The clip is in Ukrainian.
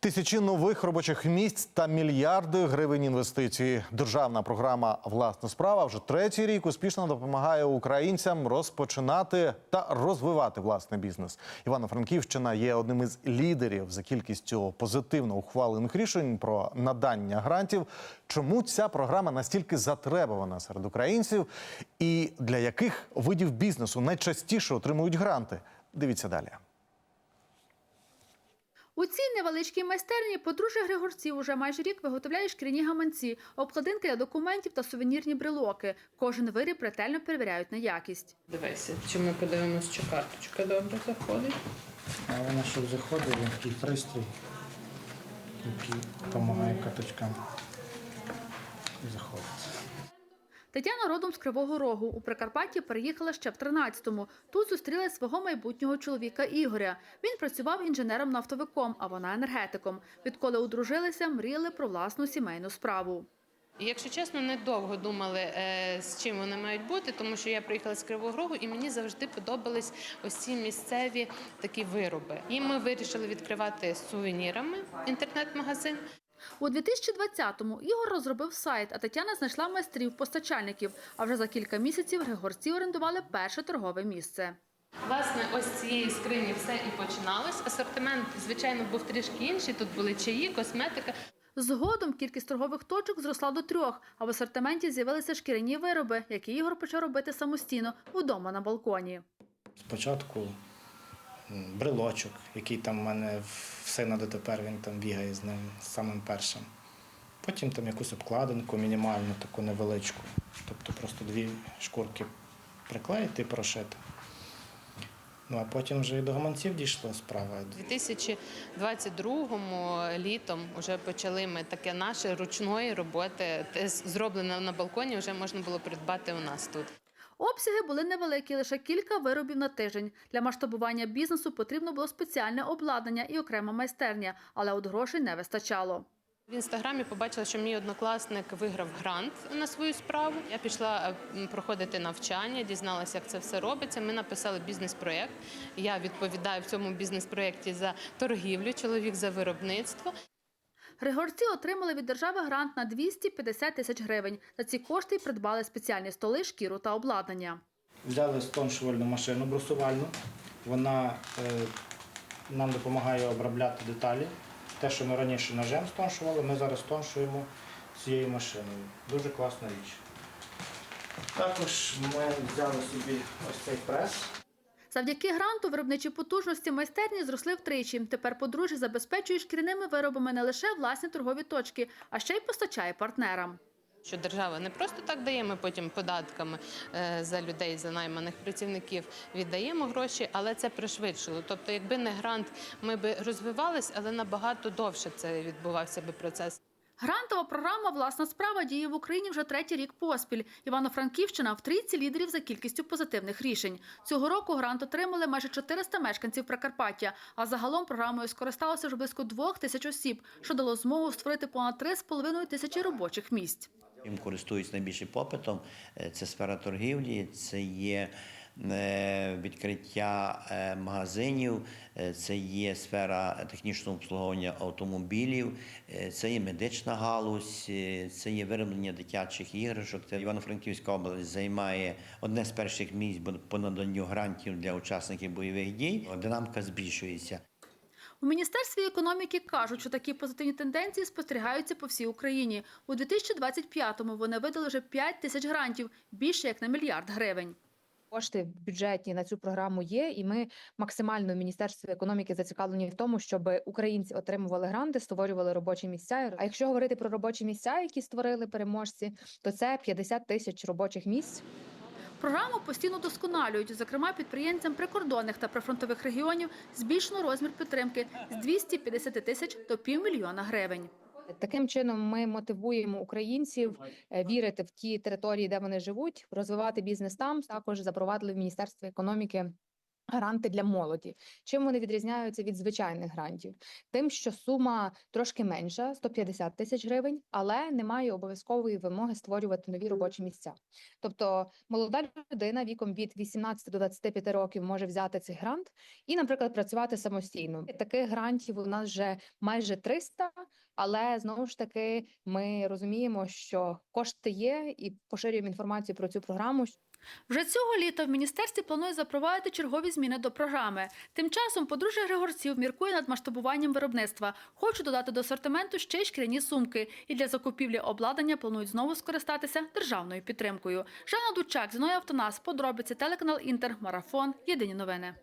Тисячі нових робочих місць та мільярди гривень інвестицій. Державна програма Власна справа вже третій рік успішно допомагає українцям розпочинати та розвивати власний бізнес. Івано-Франківщина є одним із лідерів за кількістю позитивно ухвалених рішень про надання грантів. Чому ця програма настільки затребувана серед українців, і для яких видів бізнесу найчастіше отримують гранти? Дивіться далі. У цій невеличкій майстерні подружжя Григорців уже майже рік виготовляє шкіряні гаманці, обкладинки для документів та сувенірні брелоки. Кожен виріб ретельно перевіряють на якість. Дивися, чи ми подивимось, чи карточка добре заходить. А вона щоб заходила, такий пристрій, який допомагає каточкам заходити. Тетяна родом з Кривого Рогу. У Прикарпатті переїхала ще в 13-му. Тут зустріла свого майбутнього чоловіка Ігоря. Він працював інженером-нафтовиком, а вона енергетиком. Відколи одружилися, мріяли про власну сімейну справу. Якщо чесно, недовго думали, е, з чим вони мають бути, тому що я приїхала з Кривого Рогу, і мені завжди подобались ось ці місцеві такі вироби. І ми вирішили відкривати сувенірами інтернет-магазин. У 2020-му Ігор розробив сайт, а Тетяна знайшла майстрів постачальників. А вже за кілька місяців Григорці орендували перше торгове місце. Власне, ось з цієї скрині все і починалось. Асортимент, звичайно, був трішки інший. Тут були чаї, косметика. Zгодом кількість торгових точок зросла до трьох, а в асортименті з'явилися шкіряні вироби, які Ігор почав робити самостійно вдома на балконі. Спочатку брелочок, який там в мене сина дотепер він там бігає з ним самим першим. Потім там якусь обкладинку мінімальну, таку невеличку. Тобто просто дві шкурки приклеїти і прошити. Ну а потім вже і до гаманців дійшла справа. У 2022 літом вже почали ми таке наше ручної роботи. Зроблене на балконі вже можна було придбати у нас тут. Обсяги були невеликі, лише кілька виробів на тиждень. Для масштабування бізнесу потрібно було спеціальне обладнання і окрема майстерня, але от грошей не вистачало. В інстаграмі побачила, що мій однокласник виграв грант на свою справу. Я пішла е, проходити навчання, дізналася, як це все робиться. Ми написали бізнес-проєкт. Я відповідаю в цьому бізнес-проєкті за торгівлю, чоловік за виробництво. Григорці отримали від держави грант на 250 тисяч гривень. За ці кошти придбали спеціальні столи, шкіру та обладнання. Взяли стоншувальну машину брусувальну. Вона е, нам допомагає обробляти деталі. Те, що ми раніше ножем стоншували, ми зараз стоншуємо цією машиною. Дуже класна річ. Також ми взяли собі ось цей прес. Завдяки гранту виробничі потужності майстерні зросли втричі. Тепер подружжя забезпечує шкіряними виробами не лише власні торгові точки, а ще й постачає партнерам. Що держава не просто так дає, ми потім податками е, за людей, за найманих працівників віддаємо гроші, але це пришвидшило. Тобто, якби не грант, ми би розвивались, але набагато довше це відбувався би процес. Грантова програма Власна справа діє в Україні вже третій рік поспіль. Івано-Франківщина в трійці лідерів за кількістю позитивних рішень. Цього року грант отримали майже 400 мешканців Прикарпаття. А загалом програмою скористалося вже близько двох тисяч осіб, що дало змогу створити понад 3,5 тисячі робочих місць. Їм користуються найбільшим попитом. Е, Це сфера торгівлі, це є відкриття е, магазинів, е, це є сфера технічного обслуговування автомобілів, е, це є медична галузь, е, це є вироблення дитячих іграшок. Івано-Франківська область займає одне з перших місць по наданню грантів для учасників бойових дій. Динаміка збільшується. У міністерстві економіки кажуть, що такі позитивні тенденції спостерігаються по всій Україні. У 2025-му вони видали вже 5 тисяч грантів, більше як на мільярд гривень. Кошти в бюджеті на цю програму є, і ми максимально в міністерстві економіки зацікавлені в тому, щоб українці отримували гранти, створювали робочі місця. А якщо говорити про робочі місця, які створили переможці, то це 50 тисяч робочих місць. Програму постійно досконалюють. Зокрема, підприємцям прикордонних та прифронтових регіонів збільшено розмір підтримки з 250 тисяч до півмільйона гривень. Таким чином, ми мотивуємо українців е, вірити в ті території, де вони живуть, розвивати бізнес там. Також запровадили в міністерстві економіки Гранти для молоді. Чим вони відрізняються від звичайних грантів? Тим, що сума трошки менша 150 тисяч гривень, але немає обов'язкової вимоги створювати нові робочі місця. Тобто молода людина віком від 18 до 25 років може взяти цей грант і, наприклад, працювати самостійно. Таких грантів у нас вже майже 300, але знову ж таки ми розуміємо, що кошти є, і поширюємо інформацію про цю програму. Вже цього літа в міністерстві планують запровадити чергові зміни до програми. Тим часом подружжя Григорців міркує над масштабуванням виробництва. Хочуть додати до асортименту ще й шкіряні сумки. І для закупівлі обладнання планують знову скористатися державною підтримкою. Жанна Дучак, Зіноя Автонас, подробиці телеканал Інтер, Марафон. Єдині новини.